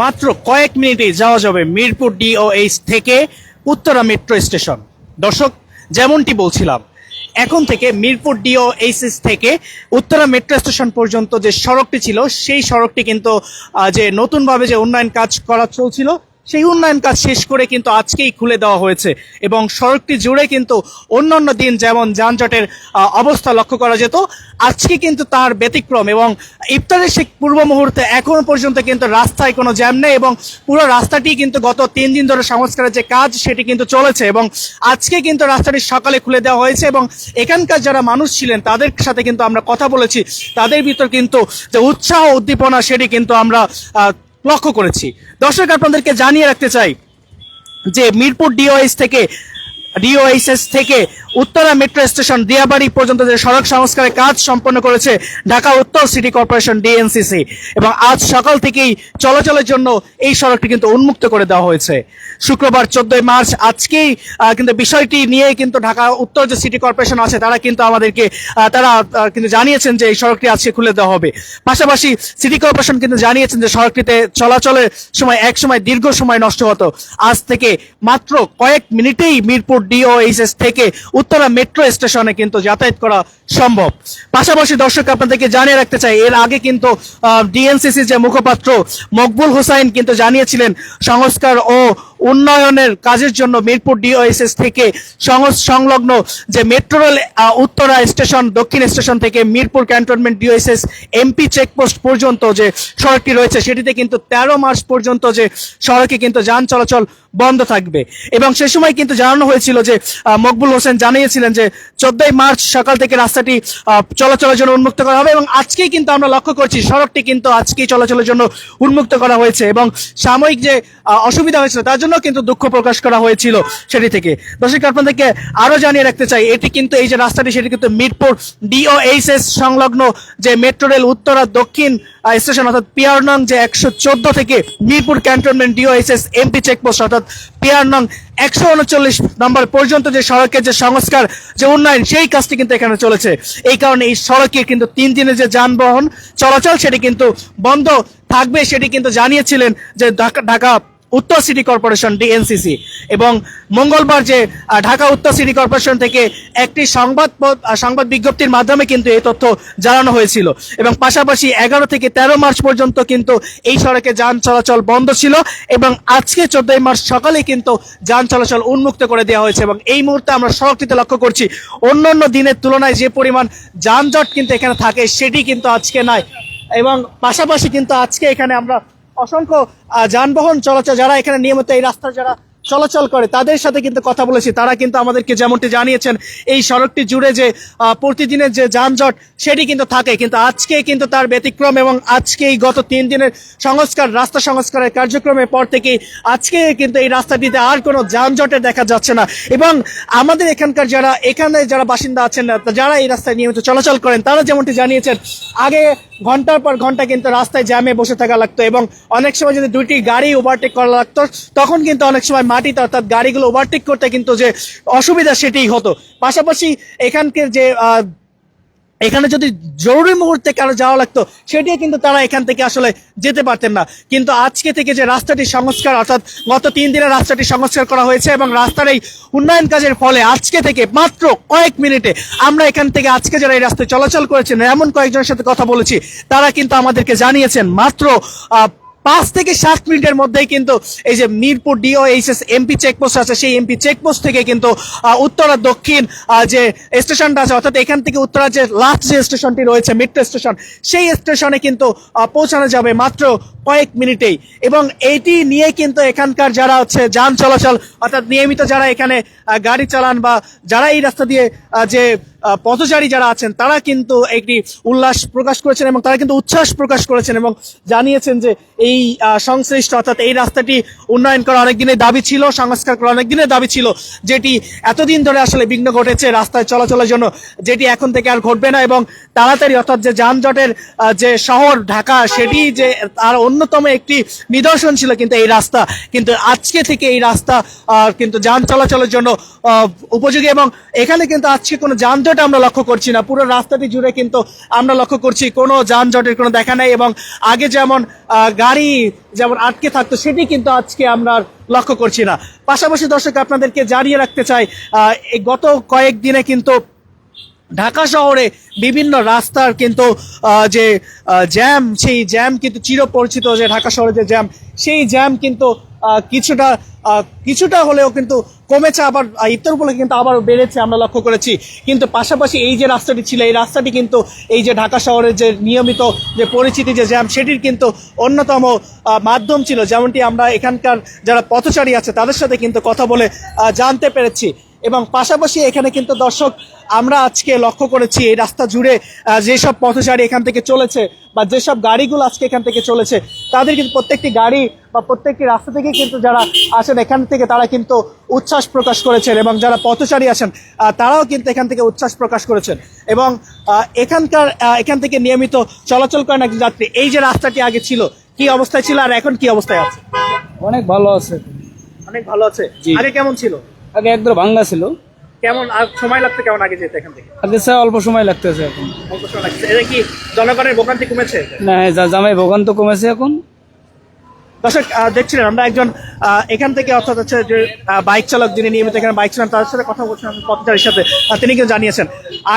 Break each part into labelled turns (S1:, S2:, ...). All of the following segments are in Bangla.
S1: মাত্র কয়েক মিনিটে যাওয়া যাবে মিরপুর ডিওএইচ থেকে উত্তরা মেট্রো স্টেশন। দর্শক, যেমনটি বলছিলাম, এখন থেকে মিরপুর ডিওএইচএস থেকে উত্তরা মেট্রো স্টেশন পর্যন্ত যে সড়কটি ছিল, সেই সড়কটি কিন্তু যে নতুনভাবে যে উন্নয়ন কাজ করা চলছিল সেই উন্নয়ন কাজ শেষ করে কিন্তু আজকেই খুলে দেওয়া হয়েছে এবং সড়কটি জুড়ে কিন্তু অন্যান্য দিন যেমন যানজটের অবস্থা লক্ষ্য করা যেত, আজকে কিন্তু তার ব্যতিক্রম এবং ইফতারের সে পূর্ব মুহূর্তে এখনও পর্যন্ত কিন্তু রাস্তায় কোনো জ্যাম নেই এবং পুরো রাস্তাটি কিন্তু গত তিন দিন ধরে সংস্কারের যে কাজ সেটি কিন্তু চলেছে এবং আজকে কিন্তু রাস্তাটি সকালে খুলে দেওয়া হয়েছে এবং এখানকার যারা মানুষ ছিলেন তাদের সাথে কিন্তু আমরা কথা বলেছি। তাদের ভিতর কিন্তু যে উৎসাহ, উদ্দীপনা সেটি কিন্তু আমরা লক্ষ্য করেছি। দর্শক আপনাদেরকে জানিয়ে রাখতে চাই যে মিরপুর ডিওএস থেকে ডিওএসএস থেকে উত্তরা মেট্রো স্টেশন দিয়াবাড়ি পর্যন্ত যে সড়ক সংস্কারের কাজ সম্পন্ন করেছে ঢাকা উত্তর সিটি কর্পোরেশন ডিএনসিসি এবং আজ সকাল থেকেই চলাচলের জন্য এই সড়কটি কিন্তু উন্মুক্ত করে দেওয়া হয়েছে। শুক্রবার চোদ্দই মার্চ আজকেই কিন্তু বিষয়টি নিয়ে কিন্তু ঢাকা উত্তর যে সিটি কর্পোরেশন আছে, তারা কিন্তু আমাদেরকে তারা কিন্তু জানিয়েছেন যে এই সড়কটি আজকে খুলে দেওয়া হবে। পাশাপাশি সিটি কর্পোরেশন কিন্তু জানিয়েছেন যে সড়কটিতে চলাচলের সময় এক সময় দীর্ঘ সময় নষ্ট হতো। আজ থেকে মাত্র কয়েক মিনিটেই মিরপুর ডিওএইচএস থেকে উত্তরা মেট্রো স্টেশনে কিন্তু যাতায়াত করা সম্ভব। পাশাপাশি দর্শক আপনাদেরকে জানিয়ে রাখতে চাই, এর আগে কিন্তু ডিএনসিসি যে মুখপাত্র মকবুল হোসাইন কিন্তু জানিয়েছিলেন, সংস্কার ও উন্নয়নের কাজের জন্য মিরপুর ডিওএসএস থেকে সংলগ্ন যে মেট্রো রেল উত্তরা স্টেশন, দক্ষিণ স্টেশন থেকে Mirpur cantonment DOSS MP checkpost পর্যন্ত যে সড়কটি রয়েছে, সেটিতে কিন্তু তেরো মার্চ পর্যন্ত যে সড়কে কিন্তু যান চলাচল বন্ধ থাকবে। এবং সে সময় কিন্তু জানানো হয়েছিল যে মকবুল হোসেন জানিয়েছিলেন যে, চোদ্দই মার্চ সকাল থেকে রাস্তাটি চলাচলের জন্য উন্মুক্ত করা হবে এবং আজকেই কিন্তু আমরা লক্ষ্য করছি সড়কটি কিন্তু আজকেই চলাচলের জন্য উন্মুক্ত করা হয়েছে এবং সাময়িক যে অসুবিধা হয়েছিল তার জন্য কিন্তু দুঃখ প্রকাশ করা হয়েছিল সেটি থেকে। দর্শক, আপনাদেরকে আরও জানিয়ে রাখতে চাই, এটি কিন্তু এই যে রাস্তাটি, সেটি কিন্তু মিরপুর ডিওএইচএস সংলগ্ন যে মেট্রো রেল উত্তরা দক্ষিণ স্টেশন অর্থাৎ পিয়ারনং যে একশো চোদ্দ থেকে Mirpur cantonment DOSS MP checkpost অর্থাৎ পিয়ারনং একশো উনচল্লিশ নম্বর পর্যন্ত যে সড়কের যে সংস্কার, যে উন্নয়ন, সেই কাজটি কিন্তু এখানে চলেছে। এই কারণে এই সড়কে কিন্তু তিন দিনের যে যানবাহন চলাচল, সেটি কিন্তু বন্ধ থাকবে। সেটি কিন্তু জানিয়েছিলেন যে ঢাকা উত্তর সিটি কর্পোরেশন, ডিএনসিসি। এবং মঙ্গলবার যে ঢাকা উত্তর সিটি কর্পোরেশন থেকে একটি সংবাদ সংবাদ বিজ্ঞপ্তির মাধ্যমে কিন্তু এই তথ্য জানানো হয়েছিল। এবং পাশাপাশি এগারো থেকে তেরো মার্চ পর্যন্ত কিন্তু এই সড়কে যান চলাচল বন্ধ ছিল এবং আজকে চোদ্দই মার্চ সকালে কিন্তু যান চলাচল উন্মুক্ত করে দেওয়া হয়েছে এবং এই মুহূর্তে আমরা সড়কটিতে লক্ষ্য করছি, অন্যান্য দিনের তুলনায় যে পরিমাণ যানজট কিন্তু এখানে থাকে সেটি কিন্তু আজকে নাই এবং পাশাপাশি কিন্তু আজকে এখানে আমরা অসংখ্য যানবাহন চলাচল যারা এখানে নিয়মিত এই রাস্তা যারা চলাচল করে। তাদের সাথে কিন্তু কথা বলেছি। তারা কিন্তু আমাদেরকে যেমনটি জানিয়েছেন, এই সড়কটি জুড়ে যে প্রতিদিনের যে যানজট, সেটি কিন্তু থাকে। কিন্তু আজকে কিন্তু তার ব্যতিক্রম এবং আজকে এই গত তিন দিনের সংস্কার, রাস্তা সংস্কারের কার্যক্রমের পর থেকেই আজকে কিন্তু এই রাস্তাটিতে আর কোনো যানজটের দেখা যাচ্ছে না। এবং আমাদের এখানকার যারা, এখানে যারা বাসিন্দা আছেন, যারা এই রাস্তায় নিয়মিত চলাচল করেন, তারা যেমনটি জানিয়েছেন, আগে ঘণ্টার পর ঘণ্টা কিন্তু রাস্তায় জ্যামে বসে থাকা লাগতো এবং অনেক সময় যদি দুইটি গাড়ি ওভারটেক করা লাগতো, তখন কিন্তু অনেক সময় মাটিতে অর্থাৎ গাড়িগুলো ওভারটেক করতে কিন্তু যে অসুবিধা সেটিই হতো। পাশাপাশি এখানকার যে এখানে যদি জরুরি মুহূর্তে কারও যাওয়া লাগতো সেটি কিন্তু তারা এখান থেকে আসলে যেতে পারতেন না। কিন্তু আজকে থেকে যে রাস্তাটি সংস্কার, অর্থাৎ গত তিন দিনের রাস্তাটি সংস্কার করা হয়েছে এবং রাস্তার এই উন্নয়ন কাজের ফলে আজকে থেকে মাত্র কয়েক মিনিটে আমরা এখান থেকে আজকে যারা এই রাস্তায় চলাচল করেছেন, এমন কয়েকজনের সাথে কথা বলেছি, তারা কিন্তু আমাদেরকে জানিয়েছেন, মাত্র পাঁচ থেকে সাত মিনিটের মধ্যেই কিন্তু এই যে মিরপুর ডিওএইচএস এমপি চেকপোস্ট আছে, সেই এমপি চেকপোস্ট থেকে কিন্তু উত্তরা দক্ষিণ যে স্টেশনটা আছে, অর্থাৎ এখান থেকে উত্তরা যে লাস্ট যে স্টেশনটি রয়েছে মেট্রো স্টেশন সেই স্টেশনে কিন্তু পৌঁছানো যাবে মাত্র কয়েক মিনিটেই। এবং এইটি নিয়ে কিন্তু এখানকার যারা হচ্ছে যান চলাচল, অর্থাৎ নিয়মিত যারা এখানে গাড়ি চালান বা যারা এই রাস্তা দিয়ে যে পথচারী যারা আছেন, তারা কিন্তু একটি উল্লাস প্রকাশ করেছেন এবং তারা কিন্তু উচ্ছ্বাস প্রকাশ করেছেন এবং জানিয়েছেন যে এই সংশ্লিষ্ট অর্থাৎ এই রাস্তাটি উন্নয়ন করা অনেক দিনের দাবি ছিল, সংস্কার করা অনেক দিনের দাবি ছিল, যেটি এতদিন ধরে আসলে বিঘ্ন ঘটেছে রাস্তায় চলাচলের জন্য, যেটি এখন থেকে আর ঘটবে না এবং তাড়াতাড়ি অর্থাৎ যে যানজটের যে শহর ঢাকা, সেটি যে আর অন্যতম একটি নিদর্শন ছিল কিন্তু এই রাস্তা। কিন্তু আজকে থেকে এই রাস্তা কিন্তু যান চলাচলের জন্য উপযোগী এবং এখানে কিন্তু আজকে কোনো যানজট আমরা লক্ষ্য করছি না। পুরো রাস্তাটি জুড়ে কিন্তু আমরা লক্ষ্য করছি কোনো যানজটের কোনো দেখা নেই এবং আগে যেমন গাড়ি যেমন আটকে থাকতো, সেটি কিন্তু আজকে আমরা লক্ষ্য করছি না। পাশাপাশি দর্শক, আপনাদেরকে জানিয়ে রাখতে চাই গত কয়েকদিনে কিন্তু ঢাকা শহরে বিভিন্ন রাস্তার কিন্তু যে জ্যাম সেই জ্যাম কিন্তু চিরপরিচিত যে ঢাকা শহরে যে জ্যাম সেই জ্যাম কিন্তু কিছুটা কিছুটা হলেও কিন্তু কমেছে, আবার ইত্তর উপলক্ষে কিন্তু আবার বেড়েছে আমরা লক্ষ্য করেছি। কিন্তু পাশাপাশি এই যে রাস্তাটি ছিল, এই রাস্তাটি কিন্তু, এই যে ঢাকা শহরের যে নিয়মিত যে পরিচিতি যে জ্যাম সেটির কিন্তু অন্যতম মাধ্যম ছিল। যেমনটি আমরা এখানকার যারা পথচারী আছে, তাদের সাথে কিন্তু কথা বলে জানতে পেরেছি। এবং পাশাপাশি এখানে কিন্তু দর্শক আমরা আজকে লক্ষ্য করেছি এই রাস্তা জুড়ে যেসব পথচারী এখান থেকে চলেছে বা যেসব গাড়িগুলো আজকে এখান থেকে চলেছে তাদের কিন্তু প্রত্যেকটি গাড়ি বা প্রত্যেকটি রাস্তা থেকে কিন্তু যারা আসেন এখান থেকে তারা কিন্তু উচ্ছ্বাস প্রকাশ করেছেন এবং যারা পথচারী আছেন তারাও কিন্তু এখান থেকে উচ্ছ্বাস প্রকাশ করেছেন এবং আহ, এখানকার এখান থেকে নিয়মিত চলাচল করেন একজন যাত্রী। এই যে রাস্তাটি আগে ছিল কি অবস্থায় ছিল আর এখন কি অবস্থায় আছে?
S2: অনেক ভালো আছে।
S1: অনেক ভালো আছে। আগে কেমন ছিল?
S2: আগে একদম ভাঙ্গা ছিল।
S1: কেমন আর সময় লাগতো কেমন আগে যেতে এখান থেকে?
S2: আগে স্যার অল্প সময় লাগতেছে এখন।
S1: অল্প সময় লাগছে। এটা কি জনগণের ভোগান্তি কমেছে?
S2: না হ্যাঁ, যা জামাই ভোগান তো কমেছে এখন।
S1: দর্শক দেখছিলেন আমরা একজন এখান থেকে অর্থাৎ হচ্ছে যে বাইক চালক যিনি নিয়মিত এখানে বাইক চালান তার সাথে কথা বলছিলাম পথচারীর সাথে। তিনি কিন্তু জানিয়েছেন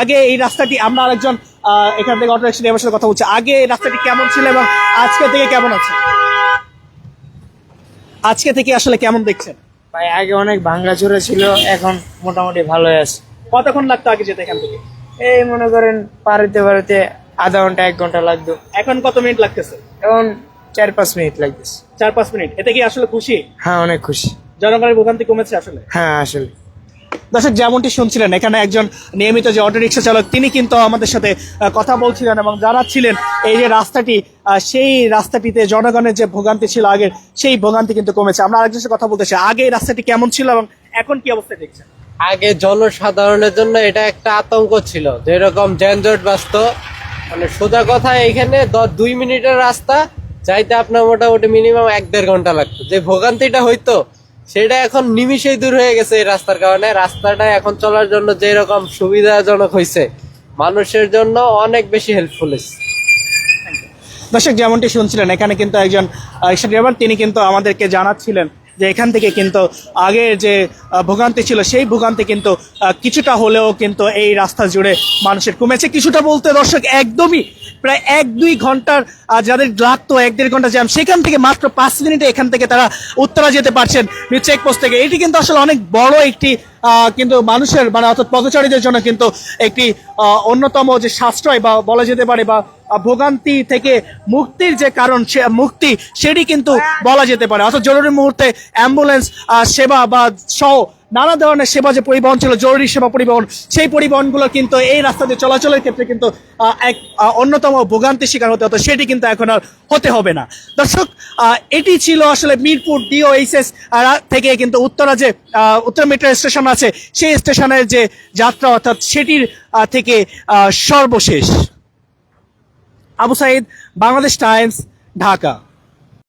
S1: আগে এই রাস্তাটি আমরা আরেকজন আহ, এখান থেকে অটো রিক্সা ড্রাইভারের সাথে কথা বলছি। আগে এই রাস্তাটি কেমন ছিল এবং আজকে থেকে কেমন আছে? আজকে থেকে আসলে কেমন দেখছেন?
S3: ভাই আগে অনেক ভাঙ্গা চোরা ছিল এখন মোটামুটি ভালো আছে।
S1: কতক্ষণ লাগতো আগে যেতে এখান থেকে?
S3: এই মনে করেন পারিতে পারিতে আধা ঘণ্টা এক ঘণ্টা লাগতো।
S1: এখন কত মিনিট লাগতেছে?
S3: এখন চার পাঁচ মিনিট লাগতেছে।
S1: চার পাঁচ মিনিট। এতে কি আসলে খুশি?
S3: হ্যাঁ অনেক খুশি।
S1: জনগণের ভোগান্তি কমেছে আসলে?
S3: হ্যাঁ আসলে।
S1: দর্শক, যেমনটি শুনছিলেন, এখানে একজন নিয়মিত যে অটোরিকশা চালক, তিনি কিন্তু আমাদের সাথে কথা বলছিলেন এবং জানাচ্ছিলেন এই যে রাস্তাটি সেই রাস্তাটিতে জনগণের যে ভোগান্তি ছিল আগের, সেই ভোগান্তি কিন্তু কমেছে। আমরা আরেকজনের সাথে কথা বলতেছি আগে এই রাস্তাটি কেমন ছিল এবং এখন কি অবস্থা দেখছেন?
S4: আগে জনসাধারণের জন্য এটা একটা আতঙ্ক ছিল যেরকম যানজট বাস্ত মানে সোজা কথা এখানে দুই মিনিটের রাস্তা, যাইতে আপনার মোটামুটি মিনিমাম এক দেড় ঘণ্টা লাগতো। যে ভোগান্তিটা হইতো সেটা এখন নিমিষেই দূর হয়ে গেছে এই রাস্তার কারণে। রাস্তাটা এখন চলার জন্য যে রকম সুবিধাজনক হয়েছে মানুষের জন্য অনেক বেশি হেল্পফুল হয়েছে
S1: দর্শক, যেমনটি শুনছিলেন, এখানে কিন্তু একজন ড্রাইভার তিনি কিন্তু আমাদেরকে জানাচ্ছিলেন যে এখান থেকে কিন্তু আগের যে ভোগান্তি ছিল, সেই ভোগান্তি কিন্তু কিছুটা হলেও কিন্তু এই রাস্তা জুড়ে মানুষের কমেছে। কিছুটা বলতে দর্শক, একদমই প্রায় এক দুই ঘণ্টার যাদের লাগত এক দেড় ঘণ্টা জ্যাম, সেখান থেকে মাত্র পাঁচ মিনিটে এখান থেকে তারা উত্তরা যেতে পারছেন চেকপোস্ট থেকে। এটি কিন্তু আসলে অনেক বড় একটি কিন্তু মানুষের মানে অর্থাৎ পথচারীদের জন্য কিন্তু একটি অন্যতম যে সাশ্রয় বা বলা যেতে পারে বা ভোগান্তি থেকে মুক্তির যে কারণ সে মুক্তি সেটি কিন্তু বলা যেতে পারে। অর্থাৎ জরুরি মুহূর্তে অ্যাম্বুলেন্স সেবা বা সহ নানা ধরনের সেবা যে পরিবহন ছিল, জরুরি সেবা পরিবহন, সেই পরিবহনগুলো কিন্তু এই রাস্তা দিয়ে চলাচলের ক্ষেত্রে কিন্তু এক অন্যতম ভোগান্তির শিকার হতে হতো। সেটি কিন্তু এখন আর হতে হবে না। দর্শক এটি ছিল আসলে মিরপুর ডিওএইচএস থেকে কিন্তু উত্তরা যে উত্তর মেট্রো স্টেশন আছে, সেই স্টেশনের যে যাত্রা অর্থাৎ সেটির থেকে সর্বশেষ। আবু সাইদ, বাংলাদেশ টাইমস, ঢাকা।